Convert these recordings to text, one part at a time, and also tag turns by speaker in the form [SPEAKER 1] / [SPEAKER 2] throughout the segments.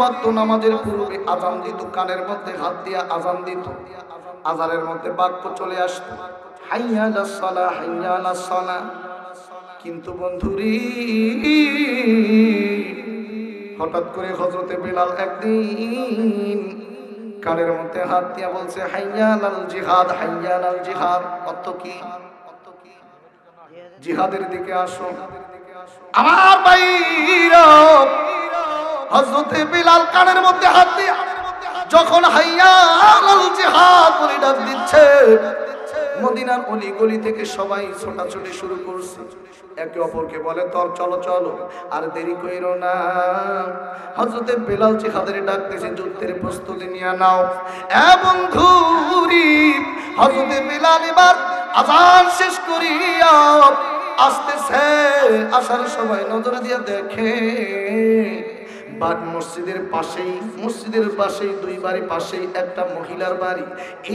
[SPEAKER 1] ওয়াক্ত নামাজের পূর্বে আজান দিত, কানের মধ্যে হাত দিয়া আজান দিত। আজানের মধ্যে বাক্য চলে আসতো, হাইয়া লাসসালা হাইয়া লাসসালা কিন্তু বন্ধুরি, হঠাৎ করে হজরতে বেলাল একদিন কানের মধ্যে হাত দিয়া বলছে, হাইয়া লাল জিহাদ, হাইয়া লাল জিহাদ, অর্থ কি? জিহাদের দিকে আসো। আমার ভাইরা হযরতে বিলাল কানের মধ্যে হাত দিয়া যখন হাইয়া লাল জিহাদ বলে ডাক দিচ্ছে, মদিনার অলি গলি থেকে সবাই ছোটাছুটি শুরু করছে। একে অপরকে বলে, তর, চলো চলো, আর দেরি কইরো না। হজরতে বেলাল জিহাদের ডাকতেছে যুদ্ধের প্রস্তুতি নিয়ে নাও। এবং ধুরি হজরতে বেলাল, এবার আজান শেষ করিয়া আসতেছে। আসার সময় নজর দিয়ে দেখে বাদ মসজিদের পাশেই মসজিদের পাশেই, দুই বাড়ি পাশেই একটা মহিলার বাড়ি।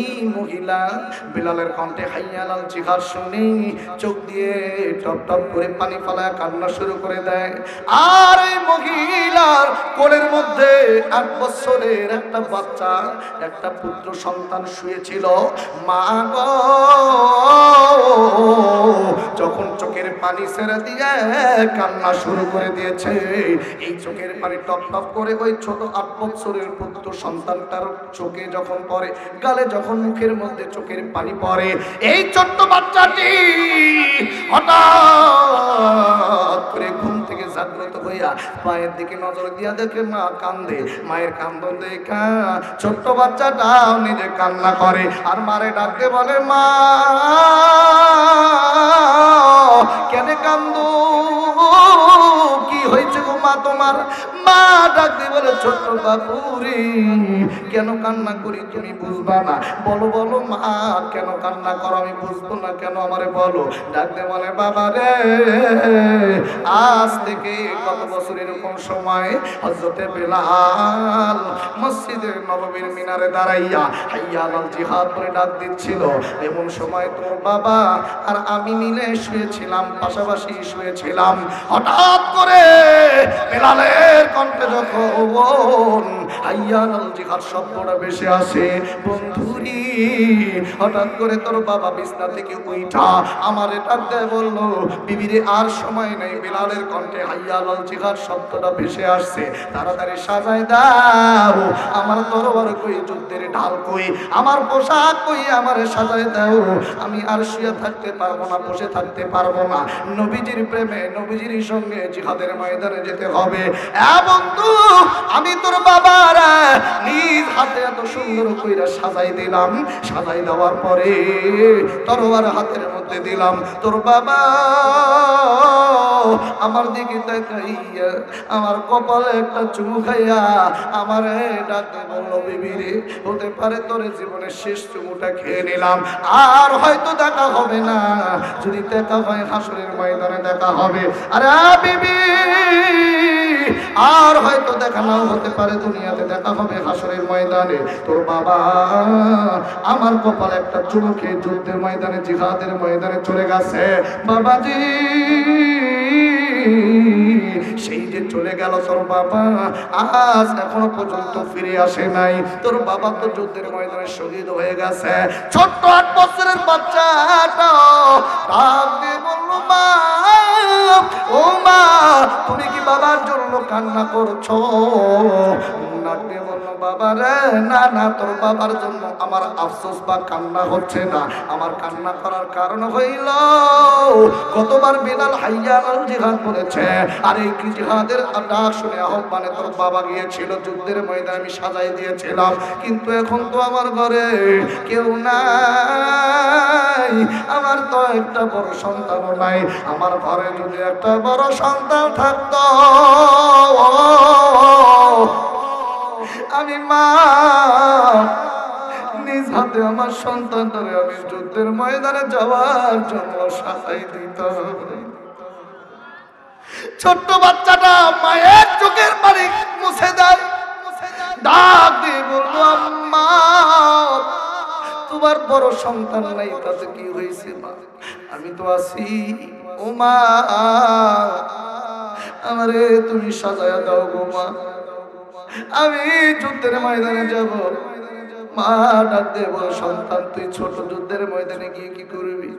[SPEAKER 1] এই মহিলা বিলালের কণ্ঠে হাইয়ালাল জিহার শুনে চোখ দিয়ে টপ টপ করে পানি ফালায় কান্না শুরু করে দেয়। আর এই মহিলার কোলের মধ্যে আট বছরের একটা বাচ্চা, একটা পুত্র সন্তান শুয়েছিল। মা যখন চোখের পানি ছেড়ে দিয়ে কান্না শুরু করে দিয়েছে, এই চোখের পানি টপ করে ওই ছোট আট বছরের পুত্র সন্তানটার চোখে যখন পড়ে, গালে যখন মুখের মধ্যে চোখের পানি পড়ে, এই ছোট্ট বাচ্চাটি হঠাৎ করে ঘুম থেকে জাগ্রত হইয়া মায়ের দিকে নজর দিয়া দেখে মা কান্দে। মায়ের কান্দন দেখা ছোট্ট বাচ্চাটা নিজে কান্না করে আর মারে ডাকতে বলে, মা, কেন কান্দো? কি হয়েছে গো মা তোমার? মা ডাকতে বলে, ছোট্ট বাপুরি কেন কান্না করি তুমি বুঝবা না? বলো বলো মা, কেন কান্না করো? আমি বুঝব না, কেন আমারে বলো? ডাকতে বলে, বাবা রে, আজ থেকে কত বছর এরকম সময় হজরতে বেলাল নববীর মিনারে দাঁড়াইয়া হাইয়া লাল জিহাদ করে ডাক দিচ্ছিল, এমন সময় তোর বাবা আর আমি মিলে শুয়েছিলাম, পাশাপাশি শুয়েছিলাম। হঠাৎ করে বেলালের কণ্ঠে যখন হাইয়া লাল জিহাদ শব্দটা বেশি আসে, বন্ধুরি হঠাৎ করে তোর বাবা বিছনা থেকে উইঠা আমার এটা দেয় বলল, বিবিরে, আর সময় নেই। বিলালের কণ্ঠে হাইয়া লাল জিহাদ শব্দটা ভেসে আসছে। তাড়াতাড়ি সাজাই দাও, আমার তরবার কই, যুদ্ধের ঢাল কই, আমার পোশাক কই, আমার সাজাই দাও। আমি আর শুয়ে থাকতে পারব না, বসে থাকতে পারব না। নবীজির প্রেমে, নবীজির সঙ্গে জিহাদের ময়দানে যেতে হবে। তো আমি তোর বাবার নিজ হাতে এত সুন্দর কইরা সাজাই দিলাম। সাজাই দেওয়ার পরে তরোয়ার হাতের মধ্যে দিলাম, তোর বাবা, আমার দিকে তাকাইয়া আমার কপালে একটা চুমু খাইয়া আমার ডাকতে বলল বিবিরে হতে পারে তোর জীবনের শেষ চুমুটা খেয়ে নিলাম, আর হয়তো দেখা হবে না। যদি দেখা হয়, হাসরের ময়দানে দেখা হবে। আরে বিবি! আর হয়তো দেখা নাও হতে পারে দুনিয়াতে, দেখা হবে হাসরের ময়দানে। তোর বাবা আমার কপালে একটা চুমু খেয়ে যুদ্ধের ময়দানে, জিহাদের ময়দানে চলে গেছে। বাবাজি, সেই যে চলে গেল তোর বাবা, আজ এখনও পর্যন্ত ফিরে আসে নাই। তোর বাবা তো যুদ্ধের ময়দানে শহীদ হয়ে গেছে। ছোট্ট আট বছরের কান্না করছ? বাবা না না, তোর বাবার জন্য আমার আফসোস বা কান্না হচ্ছে না। আমার কান্না করার কারণ হইল কতবার বেলাল হাইয়া আল জিহাদ করেছে আর এই জিহাদের ডাক শুনে আহ্বানে তোর বাবা গিয়েছিল, যুদ্ধের ময়দানে আমি সাজাই দিয়েছিলাম। কিন্তু এখন তো আমার ঘরে কেউ নাই, আমার তো একটা বড় সন্তানও নাই। আমার ঘরে যদি একটা বড় সন্তান থাকতো আমি মা। নিজ হাতে আমার সন্তানটারে আমি যুদ্ধের ময়দানে যাওয়ার জন্য সাজাই দিতাম ছোট্ট বাচ্চাটা মায়ের চোখের পানি মুছে দেয়। ডাক দিয়ে বলব আম্মা, তোমার বড় সন্তান নাই, তাতে কি হয়েছে মা? আমি তো আছি। ও মা, আমারে তুমি সাজায়া দাও গো মা। আমি যুদ্ধের ময়দানে যাব। মা ডাক দেব, সন্তান, তুই ছোট যুদ্ধের ময়দানে গিয়ে কি করবি?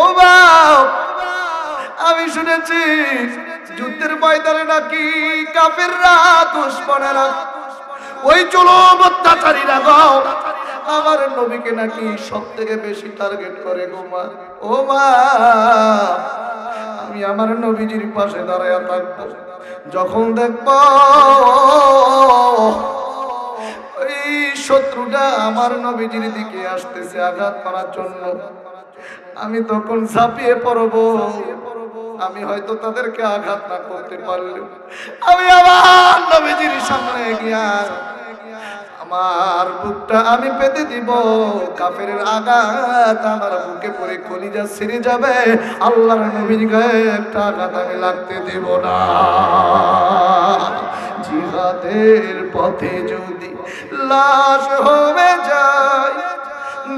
[SPEAKER 1] ও আমি শুনেছি যুদ্ধের ময়দানে নাকি কাফেররা দুশ্মনেরা। ওই চলো অত্যাচারীরা গো, আমার নবীকে নাকি সব থেকে বেশি টার্গেট করে গো মা। ও মা আমি আমার নবীজির পাশে দাঁড়ায় থাকব। যখন দেখব ওই শত্রুটা আমার নবীজির দিকে আসতেছে আঘাত করার জন্য। আমি তখন ঝাঁপিয়ে পড়ব। আমি হয়তো তাদেরকে আঘাত না করতে পারলেও। আমি আমার নবীজির সামনে গিয়া আমার বুকটা আমি পেতে দিব। কাফের আঘাত আমার বুকে পড়ে কলিজা ছিঁড়ে যাবে। আল্লাহর নবীর গায়ে একটা আঘাত আমি লাগতে দেব না। জিহাদের পথে যদি লাশ হয়ে যায়,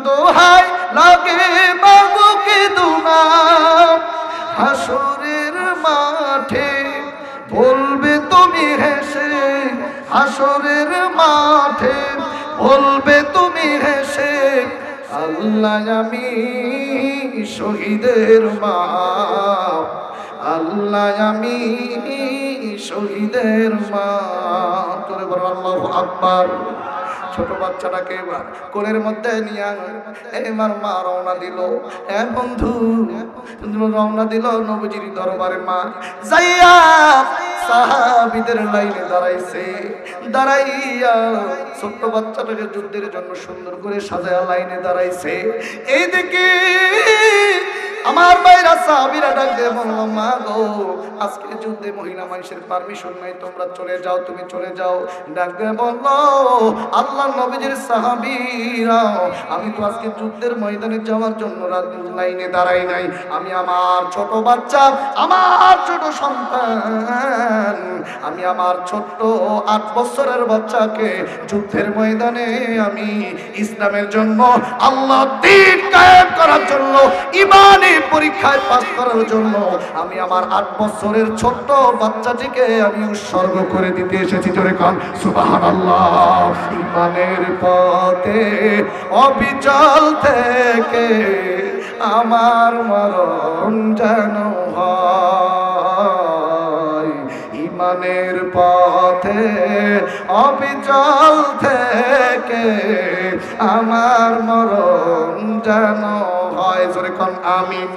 [SPEAKER 1] দোহাই লাগে বাবুকে দুনা। হাসরের মাঠে হাসরের মাঠে বলবে তুমি হেসে, আল্লাহ আমি শহীদের মা আল্লাহ আমি শহীদের মা তোরে বড় আল্লাহ আকবার। ছোট বাচ্চাটাকে এবার কোলের মধ্যে নিয়ে এবার মা রওনা দিল। এ বন্ধু রওনা দিল নবজির দরবারে মা। যাইয়া সাহাবিদের লাইনে দাঁড়াইছে। দাঁড়াইয়া ছোট্ট বাচ্চাটাকে যুদ্ধের জন্য সুন্দর করে সাজায়া লাইনে দাঁড়াইছে। এইদিকে আমার বাইরা সাহাবিরা ডাক দিয়ে বলল মা গো, আজকে যুদ্ধে মহিলা মানুষের পারমিশন নাই, তোমরা চলে যাও, তুমি চলে যাও। ডাক দিয়ে বলল, আল্লাহ নবীজির সাহাবিরা, আমি তো আজকে যুদ্ধের ময়দানে যাওয়ার জন্য রাত লাইনে দাঁড়াই নাই। আমি আমার ছোট বাচ্চা, আমার ছোট সন্তান, আমি আমার ছোট্ট আট বছরের বাচ্চাকে যুদ্ধের ময়দানে আমি ইসলামের জন্য আল্লাহ দিন কায়েম করার জন্য ইমানে পরীক্ষায় পাস করার জন্য আমি আমার আট বছরের ছোট্ট বাচ্চাটিকে আমি উৎসর্গ করে দিতে এসেছি জোরে কান, সুবহানাল্লাহ। ইমানের পথে, অবিচল থেকে আমার মরণ যেন হয়। ইমানের পথে, অবিচল থেকে আমার মরণ যেন হয়। জোরে কন, আমিন।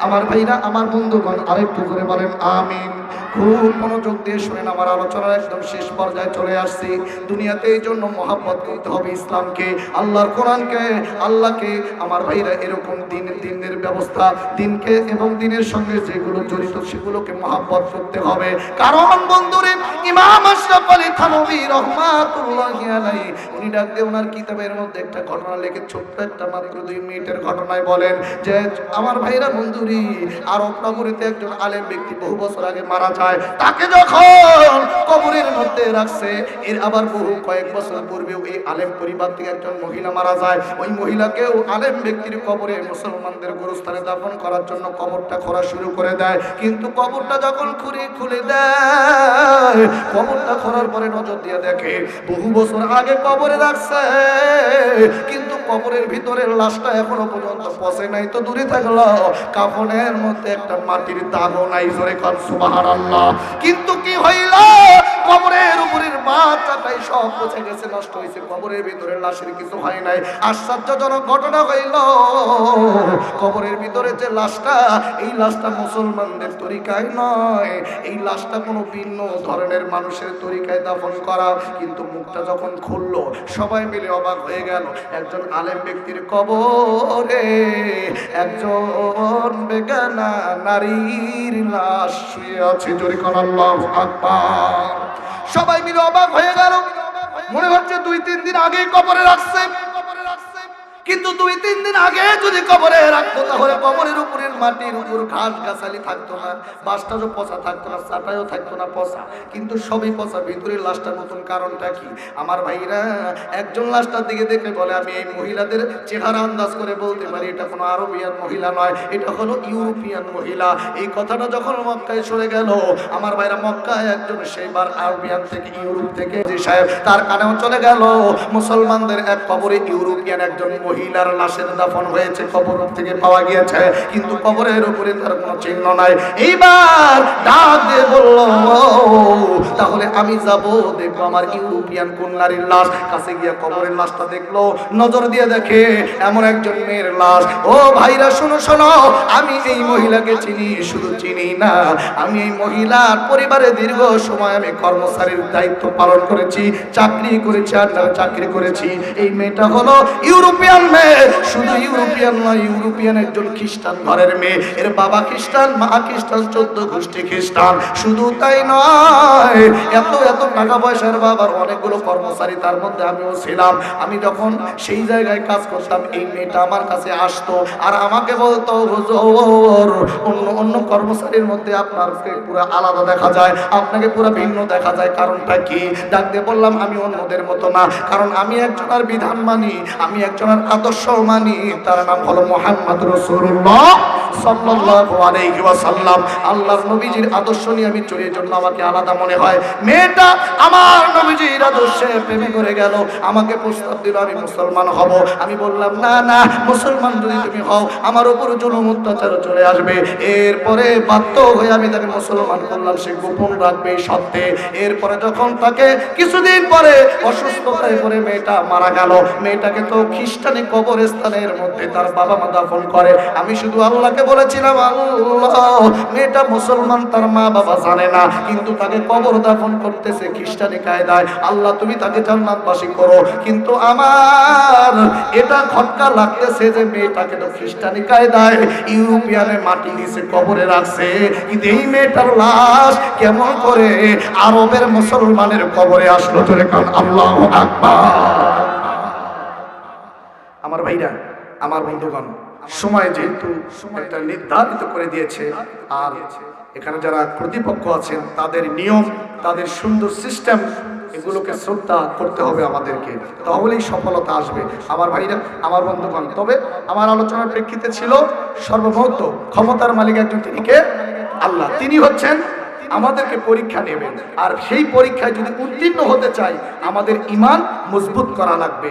[SPEAKER 1] আমার ভাইরা, আমার বন্ধুগণ, আরেকটু করে বলেন, আমিন। খুব মনোযোগ দিয়ে শুনেন, আমার আলোচনার একদম শেষ পর্যায়ে চলে আসছি। দুনিয়াতে এই জন্য মহাব্বত করতে হবে ইসলামকে, আল্লাহর কোরআনকে, আল্লাহকে। আমার ভাইরা, এরকম দিন, দিনের ব্যবস্থা, দিনকে এবং দিনের সঙ্গে যেগুলো জড়িত, সেগুলোকে মহাব্বত করতে হবে। কারণ বন্ধুরে, ইমাম আশরাফ আলী থানভী রহমাতুল্লাহি আলাইহি, উনি ডাক দিয়ে ওনার কিতাবের মধ্যে একটা ঘটনা লিখে, ছোট্ট একটা মাত্র দুই মিনিটের ঘটনায় বলেন যে, আমার ভাইরা বন্ধুরি, আরব নগরীতে একজন আলেম ব্যক্তি বহু বছর আগে মারা যায় তাকে যখন কবরের মধ্যে রাখছে, এর আবার বহু কয়েক বছর পূর্বেও এই আলেম পরিবার থেকে একজন মহিলা মারা যায়। ওই মহিলাকেও আলেম ব্যক্তির কবরে মুসলমানদের গোরস্থানে দাফন করার জন্য কবরটা খোঁড়া শুরু করে দেয়। কিন্তু কবরটা যখন খুঁড়ে খুলে দেয়, কবরটা খোঁড়ার পরে নজর দিয়ে দেখে, বহু বছর আগে কবরে রাখছে, কিন্তু কবরের ভিতরের লাশটা এখনও পর্যন্ত পচে নাই, তো দূরে থাকল। কাফনের মধ্যে একটা মাটির দাগও নাই, জোরে কর আল্লাহ কিন্তু কি হইল? কবরের উপরের বাচ্চাটাই সব পচে গেছে, নষ্ট হয়েছে, কবরের ভিতরে লাশের কিছু হয় নাই। আশ্চর্যজনক ঘটনা হইল, কবরের ভিতরে যে লাশটা, এই লাশটা মুসলমানদের তরিকায় নয়। এই লাশটা কোনো ভিন্ন ধরনের মানুষের তরিকায় দাফন করা। কিন্তু মুখটা যখন খুললো, সবাই মিলে অবাক হয়ে গেল। একজন আলেম ব্যক্তির কবরে একজন বেগানা নারীর লাশ শুয়ে আছে। জোরে কোন আল্লাহ আকবার। সবাই মিলে অবাক হয়ে গেল। মনে হচ্ছে দুই তিন দিন আগেই কবরে রাখছে। কিন্তু দুই, তিন দিন আগে যদি কবরে রাখতো, তাহলে কবরের উপরের মাটির উপর ঘাস গাছালি থাকতো না বাসটাও পচা থাকতো না চাটাও থাকতো না, পচা। কিন্তু সবই পচা, ভিতরের লাশটা নতুন কারণটা কি? আমার ভাইরা একজন লাশটার দিকে দেখে বলে, আমি এই মহিলাদের চেহারা আন্দাজ করে বলতে পারি, এটা কোনো আরবিয়ান মহিলা নয়, এটা হলো ইউরোপিয়ান মহিলা। এই কথাটা যখন মক্কায় সরে গেল, আমার ভাইরা মক্কায় একজন সেইবার আরবিয়ান থেকে, ইউরোপ থেকে যে সাহেব, তার কানেও চলে গেল। মুসলমানদের এক কবরে ইউরোপিয়ান একজন মহিলার লাশের দাফন হয়েছে, কবর থেকে পাওয়া গিয়েছে, কিন্তু কবরের উপরে তার কোনো চিহ্ন নাই। এইবার ডাক দিয়ে বলল তাহলে আমি যাব, দেখব আমার ইউরোপিয়ান কোন নারীর লাশ, কাছে গিয়ে কবরের লাশটা দেখল, নজর দিয়ে দেখে এমন একজন মেয়ের লাশ। ও ভাইরা, শোনো শোনো, আমি এই মহিলাকে চিনি, শুধু চিনি না, আমি এই মহিলার পরিবারে দীর্ঘ সময় আমি কর্মচারীর দায়িত্ব পালন করেছি, চাকরি করেছি, আর চাকরি করেছি, এই মেয়েটা হলো ইউরোপিয়ান মেয়ে। নয় ইউরোপিয়ান একজন খ্রিস্টান ঘরের মেয়ে। এর বাবা খ্রিস্টান, মা খ্রিস্টান, চোদ্দ গোষ্ঠী খ্রিস্টান। শুধু তাই নয়, এত এত টাকা পয়সার বাবার অনেকগুলো কর্মচারী তার মধ্যে আমিও ছিলাম। আমি যখন সেই জায়গায় কাজ করতাম, এই মেয়েটা আমার কাছে আসতো। আর আমাকে বলতো, হুজুর, অন্য অন্য কর্মচারীর মধ্যে আপনাকে পুরো আলাদা দেখা যায়, আপনাকে পুরো ভিন্ন দেখা যায়। কারণটা কি? ডাক দিয়ে বললাম, আমি অন্যদের মতো না। কারণ আমি একজনের বিধান মানি, আমি একজনের আদর্শ মানি। তার নাম হলো মোহাম্মদ রসুল্লাহ আদর্শ নিয়ে আমি চলি আমাকে আলাদা মনে হয়। মেয়েটা আমার করে আমাকে মুসলমান হব। আমি বললাম, না না, মুসলমান যদি তুমি হও, আমার উপর অত্যাচার চলে আসবে। এরপরে বাধ্য হয়ে আমি তাকে মুসলমান করলাম, সে গোপন রাখবে সত্ত্বে এরপরে যখন তাকে কিছুদিন পরে অসুস্থতায় পরে মেয়েটা মারা গেল, মেয়েটাকে তো খ্রিস্টানি কবরস্থানের মধ্যে তার বাবা মা দাফন করে। আমি শুধু আল্লাহকে বলেছিলাম, আল্লাহ, মেয়েটা মুসলমান, তার মা বাবা জানে না, কিন্তু তাকে কবর দাফন করতেছে খ্রিস্টানি কায়দায়। আল্লাহ, তুমি তাকে জান্নাতবাসী করো। কিন্তু আমার এটা খটকা লাগতেছে যে মেয়েটাকে তো খ্রিস্টানি কায়দায় ইউরোপিয়ানে মাটি নিচে কবরে রাখছে। কিন্তু এই মেয়েটার লাশ কেমন করে আরবের মুসলমানের কবরে আসলো চলে কারণ আল্লাহ আমার ভাইরা, আমার বন্ধুগণ সময় যেহেতু একটা নির্ধারিত করে দিয়েছে, আর এখানে যারা প্রতিপক্ষ আছেন, তাদের নিয়ম, তাদের সুন্দর সিস্টেম, এগুলোকে শ্রদ্ধা করতে হবে আমাদেরকে। তাহলেই সফলতা আসবে। আমার ভাইরা, আমার বন্ধুগণ, তবে আমার আলোচনার প্রেক্ষিতে ছিল সর্বমহত্ব ক্ষমতার মালিক একজন, তিনি কে? আল্লাহ। তিনি হচ্ছেন আমাদেরকে পরীক্ষা নেবেন। আর সেই পরীক্ষায় যদি উত্তীর্ণ হতে চাই, আমাদের ইমান মজবুত করা লাগবে।